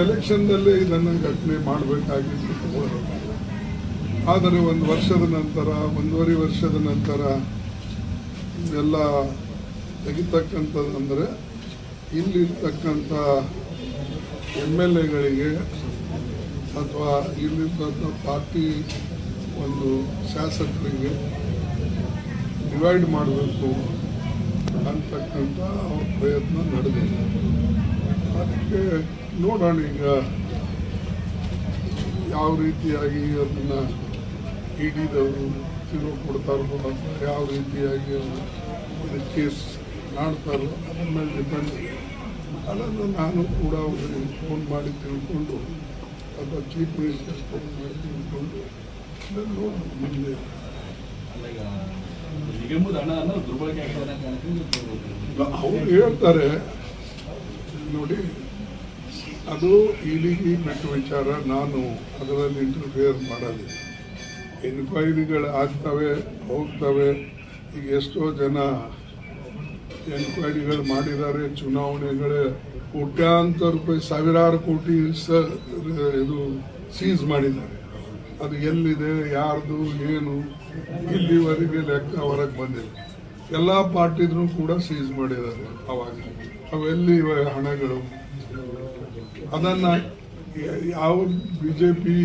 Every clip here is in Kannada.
ಎಲೆಕ್ಷನ್ದಲ್ಲೇ ಇದನ್ನು ಘಟನೆ ಮಾಡಬೇಕಾಗಿತ್ತು ಆದರೆ ಒಂದು ವರ್ಷದ ನಂತರ, ಒಂದೂವರೆ ವರ್ಷದ ನಂತರ ಇವೆಲ್ಲ ತೆಗಿತಕ್ಕಂಥದ್ದಂದರೆ ಇಲ್ಲಿರ್ತಕ್ಕಂಥ ಎಂ ಎಲ್ ಎಗಳಿಗೆ ಅಥವಾ ಇಲ್ಲಿರ್ತಕ್ಕಂಥ ಪಾರ್ಟಿ ಒಂದು ಶಾಸಕರಿಗೆ ಡಿವೈಡ್ ಮಾಡಬೇಕು ಅಂತಕ್ಕಂಥ ಪ್ರಯತ್ನ ನಡೆದಿದೆ. ಅದಕ್ಕೆ ನೋಡೋಣ ಈಗ ಯಾವ ರೀತಿಯಾಗಿ ಅದನ್ನು ಇಡಿದವರು ತಿರುವು ಕೊಡ್ತಾರೋ ಅಥವಾ ಯಾವ ರೀತಿಯಾಗಿ ಅವರು ಕೇಸ್ ಮಾಡ್ತಾರೋ ಅದ್ರ ಮೇಲೆ ಡಿಪೆಂಡ್ ಅದನ್ನು ನಾನು ಕೂಡ ಅವರಿಗೆ ಫೋನ್ ಮಾಡಿ ತಿಳ್ಕೊಂಡು ಅಥವಾ ಚೀಫ್ ಮಿನಿಸ್ಟರ್ ಫೋನ್ ಮಾಡಿ ತಿಳ್ಕೊಂಡು ಅದನ್ನು ನೋಡೋಣ ಮುಂದೆ ಅಂತ. ಅವ್ರು ಹೇಳ್ತಾರೆ ನೋಡಿ ಅದು ಇಲ್ಲಿಗೆ ಬಿಟ್ಟು ವಿಚಾರ. ನಾನು ಅದರಲ್ಲಿ ಇಂಟರ್ಫಿಯರ್ ಮಾಡೋದಿಲ್ಲ ಎನ್ಕ್ವೈರಿಗಳು ಆಗ್ತವೆ, ಹೋಗ್ತವೆ. ಈಗ ಎಷ್ಟೋ ಜನ ಎನ್ಕ್ವೈರಿಗಳು ಮಾಡಿದ್ದಾರೆ. ಚುನಾವಣೆಗಳೇ ಕೋಟ್ಯಾಂತರ ರೂಪಾಯಿ, ಸಾವಿರಾರು ಕೋಟಿ ಸ, ಇದು ಸೀಸ್ ಮಾಡಿದ್ದಾರೆ. ಅದು ಎಲ್ಲಿದೆ, ಯಾರ್ದು, ಏನು, ಇಲ್ಲಿವರೆಗೆ ಲೆಕ್ಕ ಹೊರಗೆ ಬಂದಿಲ್ಲ. ಎಲ್ಲ ಪಾರ್ಟಿದ್ರು ಕೂಡ ಸೀಸ್ ಮಾಡಿದ್ದಾರೆ ಅವಾಗ. ಅವೆಲ್ಲಿ ಹಣಗಳು? ಅದನ್ನ ಯಾವ ಬಿ ಜೆ ಪಿ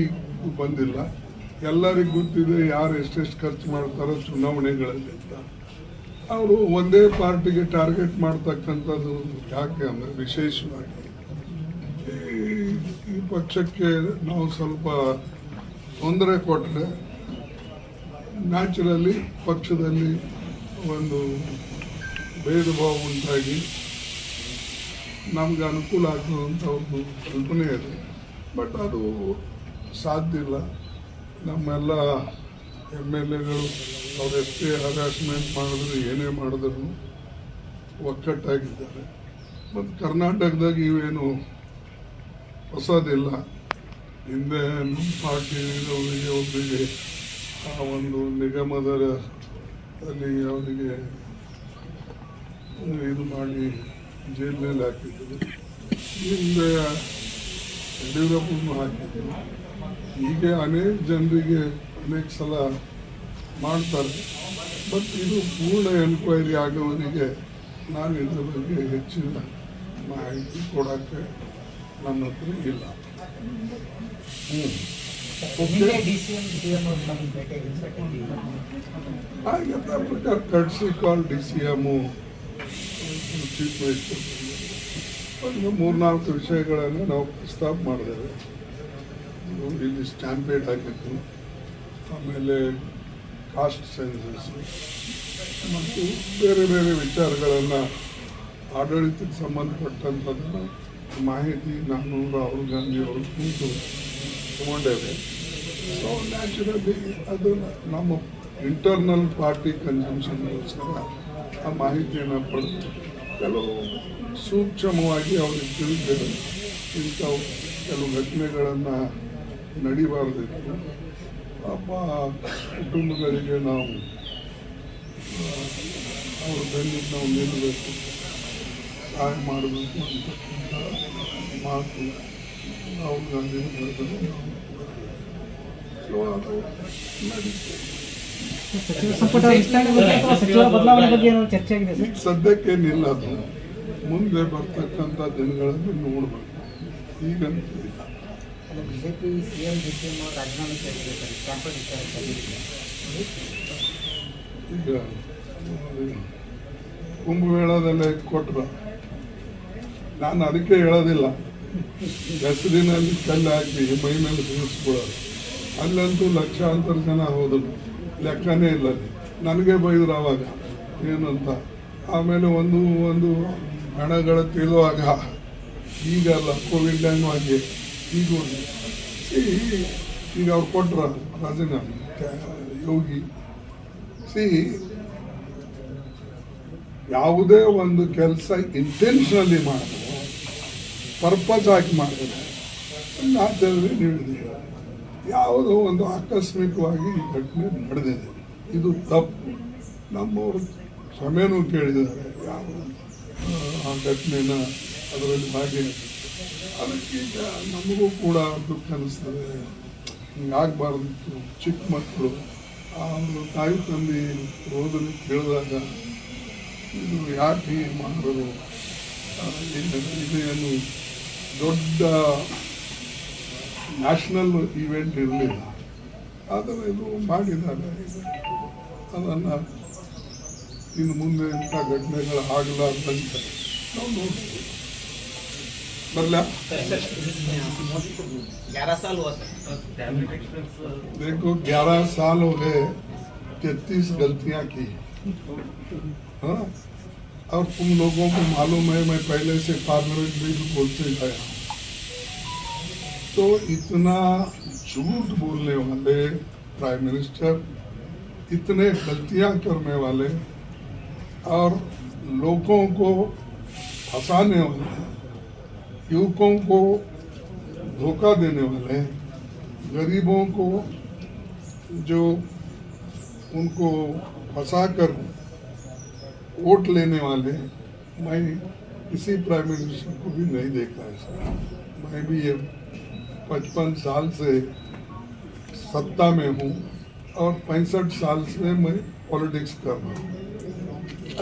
ಬಂದಿಲ್ಲ. ಎಲ್ಲರಿಗೂ ಗೊತ್ತಿದೆ ಯಾರು ಎಷ್ಟೆಷ್ಟು ಖರ್ಚು ಮಾಡ್ತಾರೋ ಚುನಾವಣೆಗಳಲ್ಲಿ ಅವರು ಒಂದೇ ಪಾರ್ಟಿಗೆ ಟಾರ್ಗೆಟ್ ಮಾಡ್ತಕ್ಕಂಥದ್ದು ಯಾಕೆ ಅಂದರೆ ವಿಶೇಷವಾಗಿ ಈ- ಈ ಪಕ್ಷಕ್ಕೆ ನಾವು ಸ್ವಲ್ಪ ತೊಂದರೆ ಕೊಟ್ಟರೆ ನ್ಯಾಚುರಲಿ ಪಕ್ಷದಲ್ಲಿ ಒಂದು ಭೇದ ಭಾವ ಉಂಟಾಗಿ ನಮ್ಗೆ ಅನುಕೂಲ ಆಗ್ತದಂತ ಒಂದು ಕಲ್ಪನೆ ಇದೆ. ಬಟ್ ಅದು ಸಾಧ್ಯ ಇಲ್ಲ. ನಮ್ಮೆಲ್ಲ ಎಂ ಎಲ್ ಎಗಳು ಅವ್ರು ಎಷ್ಟೇ ಹರಾಸ್ಮೆಂಟ್ ಮಾಡಿದ್ರು ಏನೇ ಮಾಡಿದ್ರು ಒಕ್ಕಟ್ಟಾಗಿದ್ದಾರೆ. ಮತ್ತು ಕರ್ನಾಟಕದಾಗ ಇವೇನು ಹೊಸದಿಲ್ಲ. ಹಿಂದೆ ನಮ್ಮ ಪಾರ್ಟಿ ಅವರಿಗೆ ಒಬ್ಬರಿಗೆ ಆ ಒಂದು ನಿಗಮದ ಅಲ್ಲಿ ಅವರಿಗೆ ಇದು ಮಾಡಿ ಜೈಲಿನಲ್ಲಿ ಹಾಕಿದ್ರು ಹಿಂದೆ ಯಡಿಯೂರಪ್ಪನ್ನು ಹಾಕಿದ್ರು ಹೀಗೆ ಅನೇಕ ಜನರಿಗೆ ಅನೇಕ ಸಲ ಮಾಡ್ತಾರೆ. ಬಟ್ ಇದು ಪೂರ್ಣ ಎನ್ಕ್ವೈರಿ ಆಗೋವರಿಗೆ ನಾನು ಇದ್ರ ಬಗ್ಗೆ ಹೆಚ್ಚಿನ ಮಾಹಿತಿ ಕೊಡೋಕ್ಕೆ ನನ್ನ ಹತ್ರ ಇಲ್ಲ. ಹ್ಞೂ ಪ್ರಕಾರ ಕಟ್ಸಿ call D C M minister ಒಂದು ಮೂರ್ನಾಲ್ಕು ವಿಷಯಗಳನ್ನು ನಾವು ಪ್ರಸ್ತಾಪ ಮಾಡಿದ್ದೇವೆ. ಇಲ್ಲಿ ಸ್ಟ್ಯಾಂಪೇಡ್ ಆಗಿತ್ತು. ಆಮೇಲೆ ಕಾಸ್ಟ್ ಸೆನ್ಸಸ್. ಮತ್ತು ಬೇರೆ ಬೇರೆ ವಿಚಾರಗಳನ್ನು ಆಡಳಿತಕ್ಕೆ ಸಂಬಂಧಪಟ್ಟಂಥದ್ದನ್ನು ಮಾಹಿತಿ ನಾನು ರಾಹುಲ್ ಗಾಂಧಿ ಅವರು ಕೂತು ತಗೊಂಡೇವೆ. ಸೊ ನ್ಯಾಚುರಲಿ ಅದು ನಮ್ಮ ಇಂಟರ್ನಲ್ ಪಾರ್ಟಿ ಕನ್ಸಂಪ್ಷನ್ಗೋಸ್ಕರ ಆ ಮಾಹಿತಿಯನ್ನು ಪಡೆದು ಕೆಲವು ಸೂಕ್ಷ್ಮವಾಗಿ ಅವ್ರಿಗೆ ತಿಳಿದಿದೆ. ಇಂಥವು ಕೆಲವು ಘಟನೆಗಳನ್ನು ನಡಿಬಾರ್ದಿತ್ತು. ಪಾಪ ಕುಟುಂಬಗಳಿಗೆ ನಾವು ಅವ್ರ ಬೆನ್ನಿಗೆ ನಾವು ನಿಲ್ಲಬೇಕು. ಸಹಾಯ ಮಾಡಬೇಕು ಅಂತಕ್ಕಂಥ ಮಾತು ರಾಹುಲ್ ಗಾಂಧಿ ಸೊ, ಅದು ನಡೀತದೆ ಸಚಿವ ಸಂಪುಟ ವಿಸ್ತರಣೆ ಬಗ್ಗೆ ಅಥವಾ ಸಚಿವ ಬದಲಾವಣೆ ಬಗ್ಗೆ ಏನೋ ಚರ್ಚೆ ಆಗಿದೆ ಸರ್? ಸದ್ಯಕ್ಕೆ ನಿಲ್ಲ ಅದು. ಮುಂದೆ ಬರ್ತಕ್ಕಂಥ ದಿನಗಳನ್ನು ನೋಡಬೇಕು. ಈಗಂತೂ ಇಲ್ಲ. ಅಲ್ಲ ಬಿಜೆಪಿ ಸಿಎಂ ಡಿಸಿಎಂ ಅವರು ರಾಜೀನಾಮೆ ಕೇಳಿದೆ ಸರ್ ಕ್ಯಾಂಪಸ್ ವಿಚಾರ ಈಗ ಕುಂಭಮೇಳದಲ್ಲೇ ಕೊಟ್ರ. ನಾನು ಅದಕ್ಕೆ ಹೇಳೋದಿಲ್ಲ. ಹೆಸರಿನಲ್ಲಿ ಕಲ್ಲು ಹಾಕಿ ಮೈ ಮೇಲೆ ಸಿಗಿಸ್ಕೊಳ್ಳೋದು ಅಲ್ಲಂತೂ ಲಕ್ಷಾಂತರ ಜನ ಹೋದರು. ಲೆಕ್ಕನೇ ಇಲ್ಲ ನನಗೆ ಬೈದ್ರು ಆವಾಗ ಏನಂತ? ಆಮೇಲೆ ಒಂದು ಒಂದು ಹಣಗಳ ತಿಳುವಾಗ ಈಗಲ್ಲ ಕೋವಿಡ್ ಟೈಮ್ ಆಗಿ ಈಗ ಈಗ ಅವ್ರು ಕೊಟ್ರ, ರಾಜೀನಾಮೆ ಯೋಗಿ. ಸಿ ಯಾವುದೇ ಒಂದು ಕೆಲಸ ಇಂಟೆನ್ಷನಲಿ ಮಾಡಿದ್ರೆ ಪರ್ಪಸ್ ಆಗಿ ಮಾಡಿದ್ರೆ ನಾಚಲ್ಲಿ ನೀಡಿದೆ ಯಾವುದೋ ಒಂದು ಆಕಸ್ಮಿಕವಾಗಿ ಘಟನೆ ನಡೆದಿದೆ. ಇದು ತಪ್ಪು. ನಮ್ಮವರು ಕ್ಷಮೆನೂ ಕೇಳಿದ್ದಾರೆ. ಯಾವ ಆ, ಘಟನೆನ ಅದರಲ್ಲಿ ಭಾಗಿಯಾಗಿತ್ತು ಅದಕ್ಕೀಗ ನಮಗೂ ಕೂಡ ದುಃಖ ಅನಿಸ್ತದೆ. ಹಿಂಗಾಗಬಾರ್ದಿತ್ತು. ಚಿಕ್ಕ ಮಕ್ಕಳು. ಅವರು ತಾಯಿ ತಂದೆ ಓದಲು ಕೇಳಿದಾಗ ಇದು ಯಾಕೆ ಮಾಡಿದ್ರು ಇದೇನು ದೊಡ್ಡ ನ್ಯಾಷನಲ್ ಇವೆಂಟ್ ಇರಲಿಲ್ಲ ಆದರೆ ಇದು ಮಾಡಿದ್ದಾರೆ ಅದನ್ನು ಇನ್ನು ಮುಂದೆ ಇಂಥ ಘಟನೆಗಳು ಆಗಲಾರ್ದಂತೆ ನಾವು ನೋಡ್ತೀವಿ ಬರಲ್ಲ ग्यारह साल हुआ सर देखो ग्यारह साल हो गए तैतीस गलतियां की हाँ और तुम लोगों को मालूम है मैं पहले से पार्लियामेंट में भी बोलते गया हूं। तो इतना झूठ बोलने वाले प्राइम मिनिस्टर इतने गलतियाँ करने वाले और लोगों को फंसाने वाले, युवकों को धोखा देने वाले, गरीबों को जो उनको फंसा कर वोट लेने वाले, मैं किसी प्राइम मिनिस्टर को भी नहीं देखा ऐसा मैं भी ये पचपन साल से सत्ता में हूँ और पैंसठ साल से मैं पॉलिटिक्स कर रहा हूँ।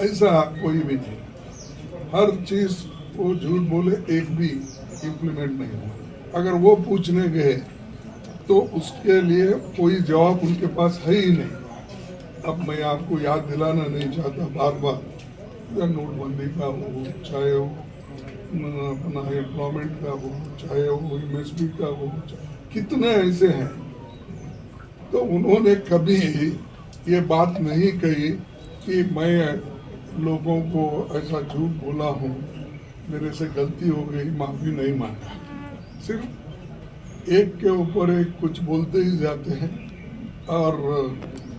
ऐसा कोई भी नहीं। हर चीज़ वो झूठ बोले एक भी इम्प्लीमेंट नहीं हुआ। अगर वो पूछने गए तो उसके लिए कोई जवाब उनके पास है ही नहीं। अब मैं आपको याद दिलाना नहीं चाहता बार बार या नोटबंदी का हो चाहे न, अपना एम्प्लॉयमेंट का हो चाहे वो एमएसपी का हो कितने ऐसे हैं। तो उन्होंने कभी ये बात नहीं कही कि मैं लोगों को ऐसा झूठ बोला हूँ मेरे से गलती हो गई माफ़ी नहीं मांगा। सिर्फ़ एक के ऊपर एक कुछ बोलते ही जाते हैं और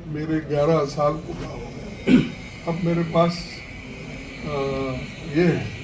मेरे 11 साल पूरा हो अब मेरे पास अ, ये है।